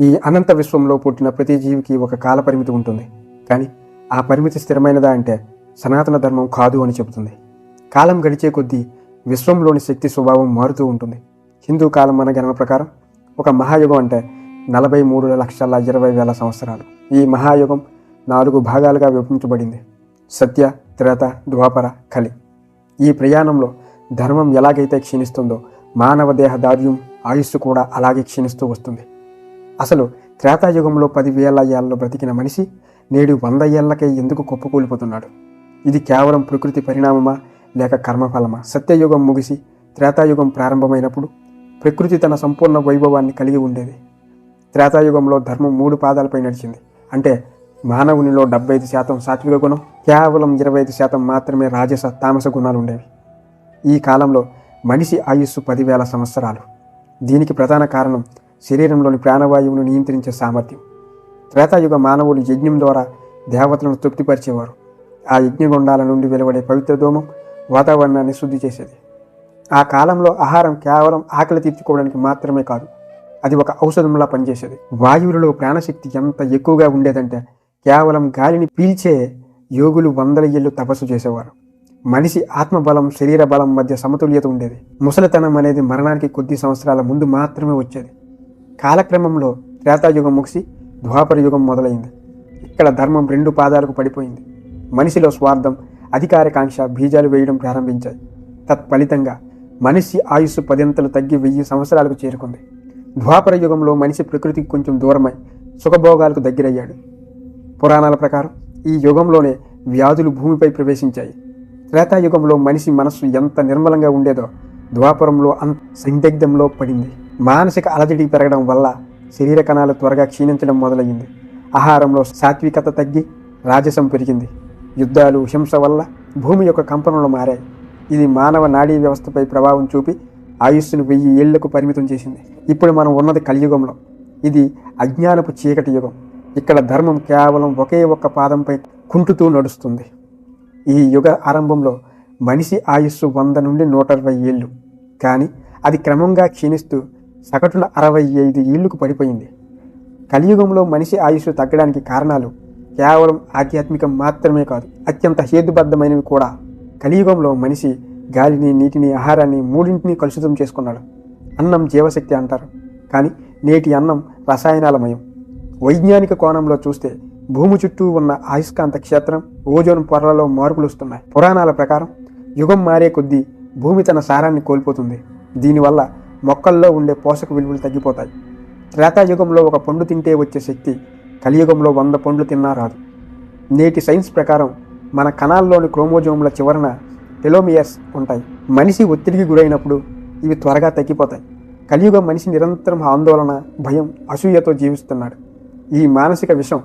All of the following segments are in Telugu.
ఈ అనంత విశ్వంలో పుట్టిన ప్రతి జీవికి ఒక కాల పరిమితి ఉంటుంది. కానీ ఆ పరిమితి స్థిరమైనదా అంటే సనాతన ధర్మం కాదు అని చెబుతుంది. కాలం గడిచే కొద్దీ విశ్వంలోని శక్తి స్వభావం మారుతూ ఉంటుంది. హిందూ కాలం మన గణన ప్రకారం ఒక మహాయుగం అంటే నలభై మూడు లక్షల ఇరవై వేల సంవత్సరాలు. ఈ మహాయుగం నాలుగు భాగాలుగా విభజించబడింది. సత్య త్రేత ద్వాపర కలి. ఈ ప్రయాణంలో ధర్మం ఎలాగైతే క్షీణిస్తుందో మానవ దేహ దార్యం ఆయుస్సు కూడా అలాగే క్షీణిస్తూ వస్తుంది. అసలు త్రేతాయుగంలో పదివేల ఏళ్ళలో బ్రతికిన మనిషి నేడు వంద ఏళ్ళకే ఎందుకు కుప్పకూలిపోతున్నాడు? ఇది కేవలం ప్రకృతి పరిణామమా లేక కర్మఫలమా? సత్యయుగం ముగిసి త్రేతాయుగం ప్రారంభమైనప్పుడు ప్రకృతి తన సంపూర్ణ వైభవాన్ని కలిగి ఉండేది. త్రేతాయుగంలో ధర్మం మూడు పాదాలపై నడిచింది. అంటే మానవునిలో డెబ్బై ఐదు శాతం సాత్విక గుణం కేవలం ఇరవై ఐదు శాతం మాత్రమే రాజస తామస గుణాలు ఉండేవి. ఈ కాలంలో మనిషి ఆయుస్సు పదివేల సంవత్సరాలు. దీనికి ప్రధాన కారణం శరీరంలోని ప్రాణవాయువును నియంత్రించే సామర్థ్యం. త్రేతాయుగ మానవులు యజ్ఞం ద్వారా దేవతలను తృప్తిపరిచేవారు. ఆ యజ్ఞగుండాల నుండి వెలువడే పవిత్ర దోమం వాతావరణాన్ని శుద్ధి చేసేది. ఆ కాలంలో ఆహారం కేవలం ఆకలి తీర్చుకోవడానికి మాత్రమే కాదు అది ఒక ఔషధంలా పనిచేసేది. వాయువులలో ప్రాణశక్తి ఎంత ఎక్కువగా ఉండేదంటే కేవలం గాలిని పీల్చే యోగులు వందల ఏళ్ళు తపస్సు చేసేవారు. మనిషి ఆత్మబలం శరీర బలం మధ్య సమతుల్యత ఉండేది. ముసలితనం అనేది మరణానికి కొద్ది సంవత్సరాల ముందు మాత్రమే వచ్చేది. కాలక్రమంలో త్రేతాయుగం ముగిసి ద్వాపర యుగం మొదలైంది. ఇక్కడ ధర్మం రెండు పాదాలకు పడిపోయింది. మనిషిలో స్వార్థం అధికారకాంక్ష బీజాలు వేయడం ప్రారంభించాయి. తత్ఫలితంగా మనిషి ఆయుస్సు పదింతలు తగ్గి వెయ్యి సంవత్సరాలకు చేరుకుంది. ద్వాపర యుగంలో మనిషి ప్రకృతికి కొంచెం దూరమై సుఖభోగాలకు దగ్గరయ్యాడు. పురాణాల ప్రకారం ఈ యుగంలోనే వ్యాధులు భూమిపై ప్రవేశించాయి. త్రేతాయుగంలో మనిషి మనస్సు ఎంత నిర్మలంగా ఉండేదో ద్వాపరంలో అంత సందిగ్ధంలో పడింది. మానసిక అలజడి పెరగడం వల్ల శరీర కణాలు త్వరగా క్షీణించడం మొదలయ్యింది. ఆహారంలో సాత్వికత తగ్గి రాజసం పెరిగింది. యుద్ధాలు హింస వల్ల భూమి యొక్క కంపనలు మారాయి. ఇది మానవ నాడీ వ్యవస్థపై ప్రభావం చూపి ఆయుస్సును వెయ్యి ఏళ్ళకు పరిమితం చేసింది. ఇప్పుడు మనం ఉన్నది కలియుగంలో. ఇది అజ్ఞానపు చీకటి యుగం. ఇక్కడ ధర్మం కేవలం ఒకే ఒక్క పాదంపై కుంటుతూ నడుస్తుంది. ఈ యుగ ఆరంభంలో మనిషి ఆయుస్సు వంద నుండి నూట అరవై ఏళ్ళు. కానీ అది క్రమంగా క్షీణిస్తూ సగటున అరవై ఐదు ఏళ్ళకు పడిపోయింది. కలియుగంలో మనిషి ఆయుష్ తగ్గడానికి కారణాలు కేవలం ఆధ్యాత్మికం మాత్రమే కాదు అత్యంత హేతుబద్ధమైనవి కూడా. కలియుగంలో మనిషి గాలిని నీటిని ఆహారాన్ని మూడింటిని కలుషితం చేసుకున్నాడు. అన్నం జీవశక్తి అంటారు. కానీ నేటి అన్నం రసాయనాలమయం. వైజ్ఞానిక కోణంలో చూస్తే భూమి చుట్టూ ఉన్న అయస్కాంత క్షేత్రం ఓజోన్ పొరలలో మార్పులు వస్తున్నాయి. పురాణాల ప్రకారం యుగం మారే కొద్దీ భూమి తన సారాన్ని కోల్పోతుంది. దీనివల్ల మొక్కల్లో ఉండే పోషక విలువలు తగ్గిపోతాయి. త్రేతాయుగంలో ఒక పండు తింటే వచ్చే శక్తి కలియుగంలో వంద పండ్లు తిన్నా రాదు. నేటి సైన్స్ ప్రకారం మన కణాల్లోని క్రోమోజోముల చివరన టెలోమియర్స్ ఉంటాయి. మనిషి ఒత్తిడికి గురైనప్పుడు ఇవి త్వరగా తగ్గిపోతాయి. కలియుగం మనిషి నిరంతరం ఆందోళన భయం అసూయతో జీవిస్తున్నాడు. ఈ మానసిక విషం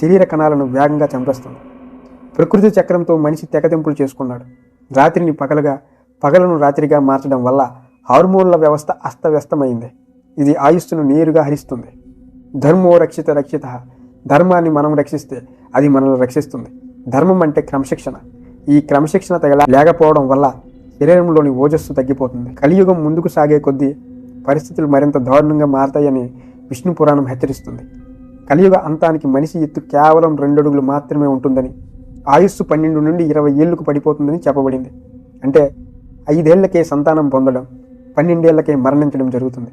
శరీర కణాలను వేగంగా చంపేస్తుంది. ప్రకృతి చక్రంతో మనిషి తెగతింపులు చేసుకున్నాడు. రాత్రిని పగలుగా పగలను రాత్రిగా మార్చడం వల్ల హార్మోన్ల వ్యవస్థ అస్తవ్యస్తమైంది. ఇది ఆయుస్సును నేరుగా హరిస్తుంది. ధర్మో రక్షిత రక్షిత ధర్మాన్ని మనం రక్షిస్తే అది మనల్ని రక్షిస్తుంది. ధర్మం అంటే క్రమశిక్షణ. ఈ క్రమశిక్షణ తగల లేకపోవడం వల్ల శరీరంలోని ఓజస్సు తగ్గిపోతుంది. కలియుగం ముందుకు సాగే కొద్దీ పరిస్థితులు మరింత దారుణంగా మారతాయని విష్ణు పురాణం హెచ్చరిస్తుంది. కలియుగ అంతానికి మనిషి ఎత్తు కేవలం రెండు అడుగులు మాత్రమే ఉంటుందని ఆయుస్సు పన్నెండు నుండి ఇరవై ఏళ్ళకు పడిపోతుందని చెప్పబడింది. అంటే ఐదేళ్ళకే సంతానం పొందడం. పన్నెండేళ్ళకే మరణించడం జరుగుతుంది.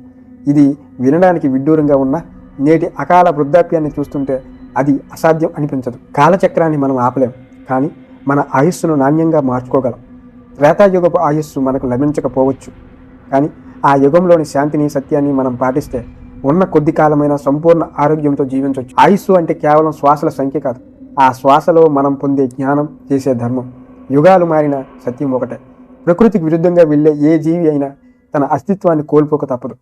ఇది వినడానికి విడ్డూరంగా ఉన్న నేటి అకాల వృద్ధాప్యాన్ని చూస్తుంటే అది అసాధ్యం అనిపించదు. కాలచక్రాన్ని మనం ఆపలేం కానీ మన ఆయుస్సును నాణ్యంగా మార్చుకోగలం. త్రేతాయుగపు ఆయుస్సు మనకు లభించకపోవచ్చు కానీ ఆ యుగంలోని శాంతిని సత్యాన్ని మనం పాటిస్తే ఉన్న కొద్ది కాలమైన సంపూర్ణ ఆరోగ్యంతో జీవించవచ్చు ఆయుస్సు అంటే కేవలం శ్వాసల సంఖ్య కాదు ఆ శ్వాసలో మనం పొందే జ్ఞానం చేసే ధర్మం. యుగాలు మారిన సత్యం ఒకటే. ప్రకృతికి విరుద్ధంగా వెళ్ళే ఏ జీవి అయినా తన అస్తిత్వాన్ని కోల్పోక తప్పదు.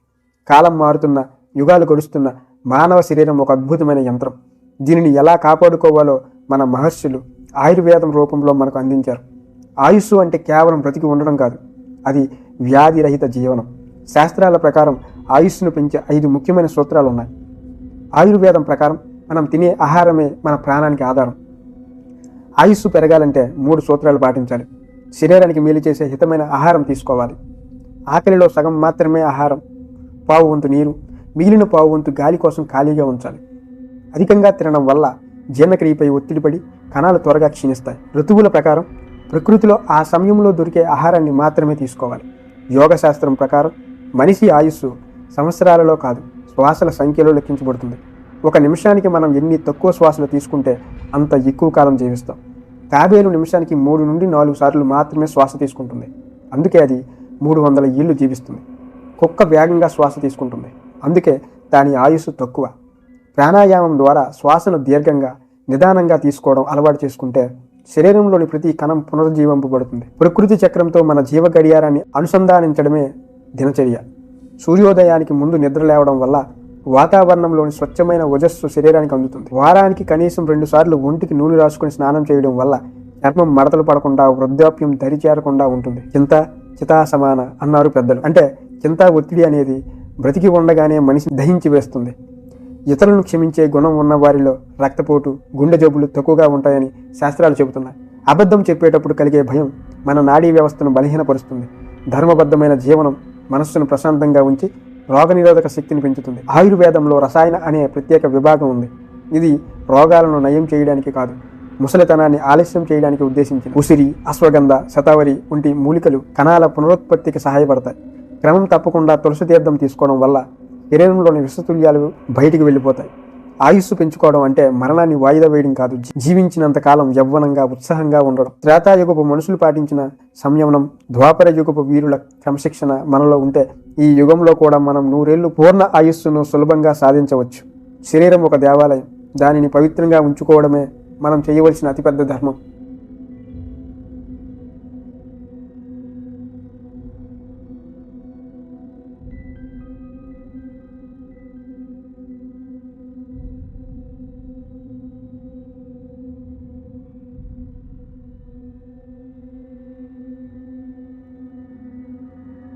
కాలం మారుతున్న యుగాలు గడుస్తున్న మానవ శరీరం ఒక అద్భుతమైన యంత్రం. దీనిని ఎలా కాపాడుకోవాలో మన మహర్షులు ఆయుర్వేదం రూపంలో మనకు అందించారు. ఆయుస్సు అంటే కేవలం బ్రతికి ఉండడం కాదు అది వ్యాధిరహిత జీవనం. శాస్త్రాల ప్రకారం ఆయుస్సును పెంచే ఐదు ముఖ్యమైన సూత్రాలు ఉన్నాయి. ఆయుర్వేదం ప్రకారం మనం తినే ఆహారమే మన ప్రాణానికి ఆధారం. ఆయుస్సు పెరగాలంటే మూడు సూత్రాలు పాటించాలి. శరీరానికి మేలు చేసే హితమైన ఆహారం తీసుకోవాలి. ఆకలిలో సగం మాత్రమే ఆహారం. పావు వంతు నీరు మిగిలిన పావు వంతు గాలి కోసం ఖాళీగా ఉంచాలి. అధికంగా తినడం వల్ల జీర్ణక్రియపై ఒత్తిడి పడి కణాలు త్వరగా క్షీణిస్తాయి. ఋతువుల ప్రకారం ప్రకృతిలో ఆ సమయంలో దొరికే ఆహారాన్ని మాత్రమే తీసుకోవాలి. యోగ శాస్త్రం ప్రకారం మనిషి ఆయుస్సు సంవత్సరాలలో కాదు శ్వాసల సంఖ్యలో లెక్కించబడుతుంది. ఒక నిమిషానికి మనం ఎన్ని తక్కువ శ్వాసలు తీసుకుంటే అంత ఎక్కువ కాలం జీవిస్తాం. తాబేలు నిమిషానికి మూడు నుండి నాలుగు సార్లు మాత్రమే శ్వాస తీసుకుంటుంది. అందుకే అది మూడు వందల ఇళ్ళు జీవిస్తుంది. కుక్క వేగంగా శ్వాస తీసుకుంటుంది. అందుకే దాని ఆయుస్సు తక్కువ. ప్రాణాయామం ద్వారా శ్వాసను దీర్ఘంగా నిదానంగా తీసుకోవడం అలవాటు చేసుకుంటే శరీరంలోని ప్రతి కణం పునరుజ్జీవింపబడుతుంది ప్రకృతి చక్రంతో మన జీవ గడియారాన్ని అనుసంధానించడమే దినచర్య. సూర్యోదయానికి ముందు నిద్ర లేవడం వల్ల వాతావరణంలోని స్వచ్ఛమైన ఓజస్సు శరీరానికి అందుతుంది. వారానికి కనీసం రెండు సార్లు ఒంటికి నూనె రాసుకొని స్నానం చేయడం వల్ల చర్మం మడతలు పడకుండా వృద్ధాప్యం దరి చేరకుండా ఉంటుంది. ఇంత చితా సమాన అన్నారు పెద్దలు. అంటే చింత ఒత్తిడి అనేది బ్రతికి ఉండగానే మనిషి దహించి వేస్తుంది. ఇతరులను క్షమించే గుణం ఉన్న వారిలో రక్తపోటు గుండె జబ్బులు తక్కువగా ఉంటాయని శాస్త్రాలు చెబుతున్నాయి. అబద్ధం చెప్పేటప్పుడు కలిగే భయం మన నాడీ వ్యవస్థను బలహీనపరుస్తుంది. ధర్మబద్ధమైన జీవనం మనస్సును ప్రశాంతంగా ఉంచి రోగనిరోధక శక్తిని పెంచుతుంది. ఆయుర్వేదంలో రసాయన అనే ప్రత్యేక విభాగం ఉంది. ఇది రోగాలను నయం చేయడానికి కాదు. ముసలితనాన్ని ఆలస్యం చేయడానికి ఉద్దేశించిన ఉసిరి అశ్వగంధ శతావరి వంటి మూలికలు కణాల పునరుత్పత్తికి సహాయపడతాయి. క్రమం తప్పకుండా తులసి తీర్థం తీసుకోవడం వల్ల శరీరంలోని విషతుల్యాలు బయటికి వెళ్ళిపోతాయి. ఆయుస్సు పెంచుకోవడం అంటే మరణాన్ని వాయిదా వేయడం కాదు. జీవించినంత కాలం యవ్వనంగా ఉత్సాహంగా ఉండడం. త్రేతాయుగపు మనుషులు పాటించిన సంయమనం ద్వాపర యుగపు వీరుల క్రమశిక్షణ మనలో ఉంటే ఈ యుగంలో కూడా మనం నూరేళ్ళు పూర్ణ ఆయుస్సును సులభంగా సాధించవచ్చు. శరీరం ఒక దేవాలయం. దానిని పవిత్రంగా ఉంచుకోవడమే మనం చేయవలసిన అతిపెద్ద ధర్మం.